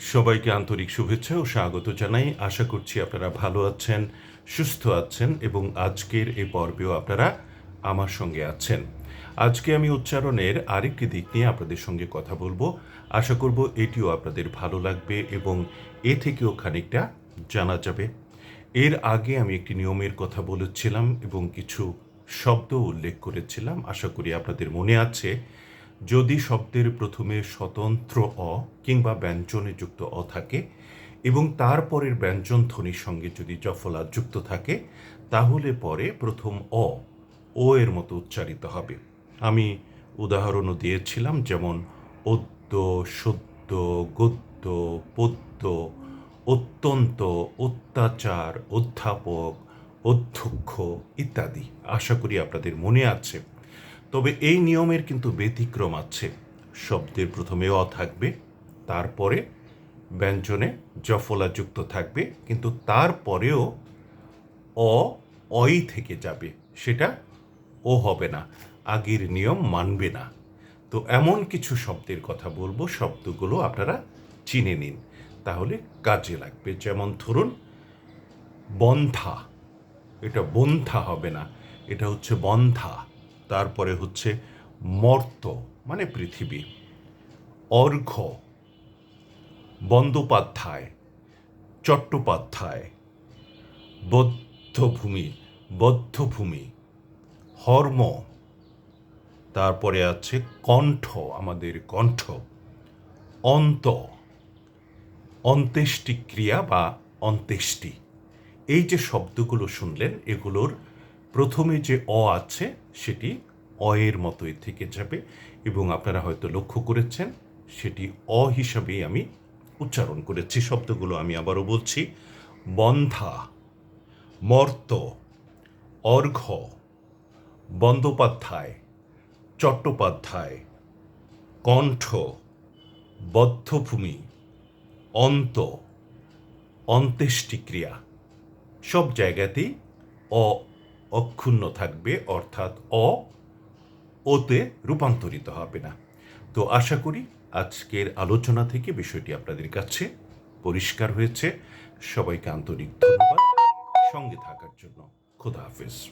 সবাইকে আন্তরিক শুভেচ্ছা ও স্বাগত জানাই। আশা করছি আপনারা ভালো আছেন, সুস্থ আছেন এবং আজকের এই পর্বেও আপনারা আমার সঙ্গে আছেন। আজকে আমি উচ্চারণের আরেকটি দিক নিয়ে আপনাদের সঙ্গে কথা বলব। আশা করব এটিও আপনাদের ভালো লাগবে এবং এ থেকেও খানিকটা জানা যাবে। এর আগে আমি একটি নিয়মের কথা বলেছিলাম এবং কিছু শব্দ উল্লেখ করেছিলাম। আশা করি আপনাদের মনে আছে যদি শব্দের প্রথমে স্বতন্ত্র অ কিংবা ব্যঞ্জনে যুক্ত অ থাকে এবং তারপরের ব্যঞ্জন ধ্বনির সঙ্গে যদি জফলা যুক্ত থাকে, তাহলে পরে প্রথম অ, ও এর মতো উচ্চারিত হবে। আমি উদাহরণও দিয়েছিলাম যেমন অদ্য, সদ্য, গদ্য, পদ্য, অত্যন্ত, অত্যাচার, অধ্যাপক, অধ্যক্ষ ইত্যাদি। আশা করি আপনাদের মনে আছে। তবে এই নিয়মের কিন্তু ব্যতিক্রম আছে। শব্দের প্রথমে অ থাকবে, তারপরে ব্যঞ্জনে জফলা যুক্ত থাকবে, কিন্তু তারপরেও অ অই থেকে যাবে। সেটা ও হবে না, আগের নিয়ম মানবে না। তো এমন কিছু শব্দের কথা বলব, শব্দগুলো আপনারা চিনে নিন। তাহলে কাজে লাগবে। যেমন ধরুন বন্ধা এটা বন্ধা হবে না, এটা হচ্ছে বন্ধা তারপরে হচ্ছে মর্ত মানে পৃথিবী। অর্ঘ, বন্দ্যোপাধ্যায়, চট্টোপাধ্যায়, বদ্ধভূমি বদ্ধভূমি, হর্ম, তারপরে আছে কণ্ঠ, আমাদের কণ্ঠ, অন্ত, অন্ত্যেষ্টিক্রিয়া বা অন্ত্যেষ্টি। এই যে শব্দগুলো শুনলেন, এগুলোর প্রথমে যে অ আছে, সেটি অয়ের মতোই থেকে যাবে এবং আপনারা হয়তো লক্ষ্য করেছেন, সেটি অ হিসাবেই আমি উচ্চারণ করেছি। শব্দগুলো আমি আবারও বলছি। বন্ধা, মর্ত, অর্ঘ, বন্দ্যোপাধ্যায়, চট্টোপাধ্যায়, কণ্ঠ, বদ্ধভূমি, অন্ত, অন্ত্যেষ্টিক্রিয়া। সব জায়গাতেই অ অক্ষুণ্ণ থাকবে, অর্থাৎ অ, ওতে রূপান্তরিত হবে না। তো আশা করি আজকের আলোচনা থেকে বিষয়টি আপনাদের কাছে পরিষ্কার হয়েছে। সবাইকে আন্তরিক ধন্যবাদ। সঙ্গে থাকার জন্য খোদা হাফেজ।